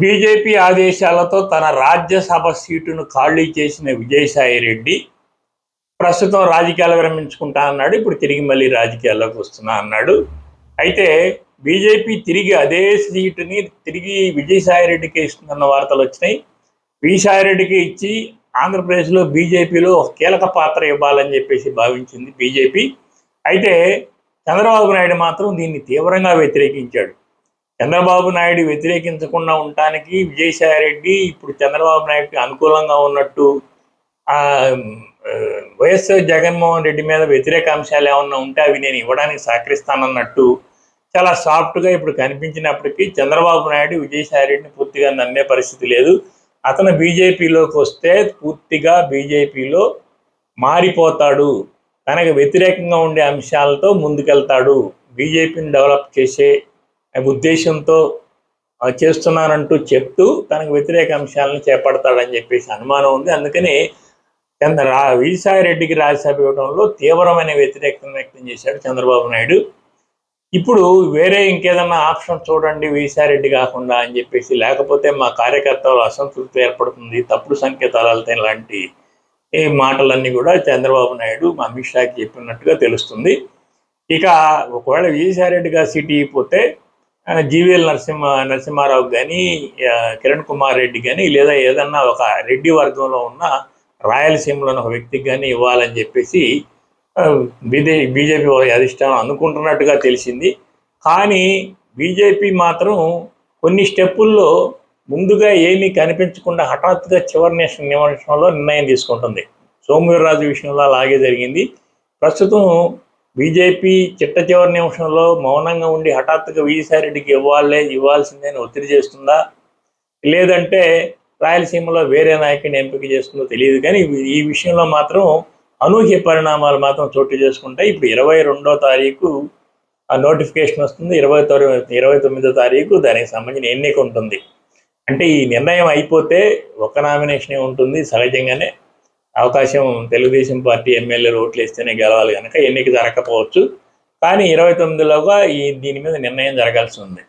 BJP ఆదేశాలతో తన రాజ్యసభ సీటును ఖాళీ చేసిన విజయసాయి రెడ్డి ప్రస్తుతం రాజకీయాలు విరమించుకుంటా అన్నాడు ఇప్పుడు తిరిగి మళ్ళీ రాజకీయాల్లోకి వస్తున్నా అన్నాడు. అయితే బీజేపీ తిరిగి అదే సీటుని తిరిగి విజయసాయి రెడ్డికి ఇస్తుందన్న వార్తలు వచ్చినాయి. విజయసాయి రెడ్డికి ఇచ్చి ఆంధ్రప్రదేశ్లో బీజేపీలో ఒక కీలక పాత్ర ఇవ్వాలని చెప్పేసి భావించింది బీజేపీ. అయితే చంద్రబాబు నాయుడు మాత్రం దీన్ని తీవ్రంగా వ్యతిరేకించాడు. చంద్రబాబు నాయుడు వ్యతిరేకించకుండా ఉండటానికి విజయసాయి రెడ్డి ఇప్పుడు చంద్రబాబు నాయుడుకి అనుకూలంగా ఉన్నట్టు వైఎస్ఆర్ వైఎస్ జగన్మోహన్ రెడ్డి మీద వ్యతిరేక అంశాలు ఏమన్నా ఉంటే అవి నేను ఇవ్వడానికి సహకరిస్తానన్నట్టు చాలా సాఫ్ట్గా ఇప్పుడు కనిపించినప్పటికీ చంద్రబాబు నాయుడు విజయసాయిరెడ్డిని పూర్తిగా నమ్మే పరిస్థితి లేదు. అతను బీజేపీలోకి వస్తే పూర్తిగా బీజేపీలో మారిపోతాడు. తనకు వ్యతిరేకంగా ఉండే అంశాలతో ముందుకెళ్తాడు. బీజేపీని డెవలప్ చేసే ఉద్దేశంతో చేస్తున్నానంటూ చెప్తూ తనకు వ్యతిరేక అంశాలను చేపడతాడని చెప్పేసి అనుమానం ఉంది. అందుకని చంద్ర రా- విజయసాయి రెడ్డికి రాజ్యసభ ఇవ్వడంలో తీవ్రమైన వ్యతిరేకత వ్యక్తం చేశాడు చంద్రబాబు నాయుడు. ఇప్పుడు వేరే ఇంకేదన్నా ఆప్షన్ చూడండి విజయసాయిరెడ్డి కాకుండా అని చెప్పేసి లేకపోతే మా కార్యకర్తలు అసంతృప్తి ఏర్పడుతుంది తప్పుడు సంకేతాలు వెళ్తాయి లాంటి ఈ మాటలన్నీ కూడా చంద్రబాబు నాయుడు మా అమిత్ షాకి చెప్పినట్టుగా తెలుస్తుంది. ఇక ఒకవేళ విజయసాయిరెడ్డి గారు సీట్ పోతే జీవీఎల్ నరసింహ నరసింహారావు కానీ కిరణ్ కుమార్ రెడ్డి కానీ లేదా ఏదన్నా ఒక రెడ్డి వర్గంలో ఉన్న రాయలసీమలోని ఒక వ్యక్తికి కానీ ఇవ్వాలని చెప్పేసి ఆ, బీజే బీజేపీ అధిష్టానం అనుకుంటున్నట్టుగా తెలిసింది. కానీ బీజేపీ మాత్రం కొన్ని స్టెప్పుల్లో ముందుగా ఏమీ కనిపించకుండా హఠాత్తుగా చివరి నిమిషం నిమిషంలో నిర్ణయం తీసుకుంటుంది. సోమవీర్రాజు విషయంలో అలాగే జరిగింది. ప్రస్తుతం బీజేపీ చిట్ట చివరి నిమిషంలో మౌనంగా ఉండి హఠాత్తుగా విజయసాయిరెడ్డికి ఇవ్వాలే ఇవ్వాల్సిందే అని ఒత్తిడి చేస్తుందా? లేదంటే రాయలసీమలో వేరే నాయకుడిని ఎంపిక చేస్తుందో తెలియదు. కానీ ఈ విషయంలో మాత్రం అనూహ్య పరిణామాలు మాత్రం చోటు చేసుకుంటాయి. ఇప్పుడు ఇరవై రెండో తారీఖు ఆ నోటిఫికేషన్ వస్తుంది. ఇరవై తొమ్మిది ఇరవై తొమ్మిదో తారీఖు దానికి సంబంధించిన ఎన్నిక ఉంటుంది. అంటే ఈ నిర్ణయం అయిపోతే ఒక నామినేషనే ఉంటుంది సహజంగానే. అవకాశం తెలుగుదేశం పార్టీ ఎమ్మెల్యేలు ఓట్లు వేస్తేనే గెలవాలి కనుక ఎన్నిక జరగకపోవచ్చు. కానీ ఇరవై తొమ్మిదిలోగా ఈ దీని మీద నిర్ణయం జరగాల్సి ఉంది.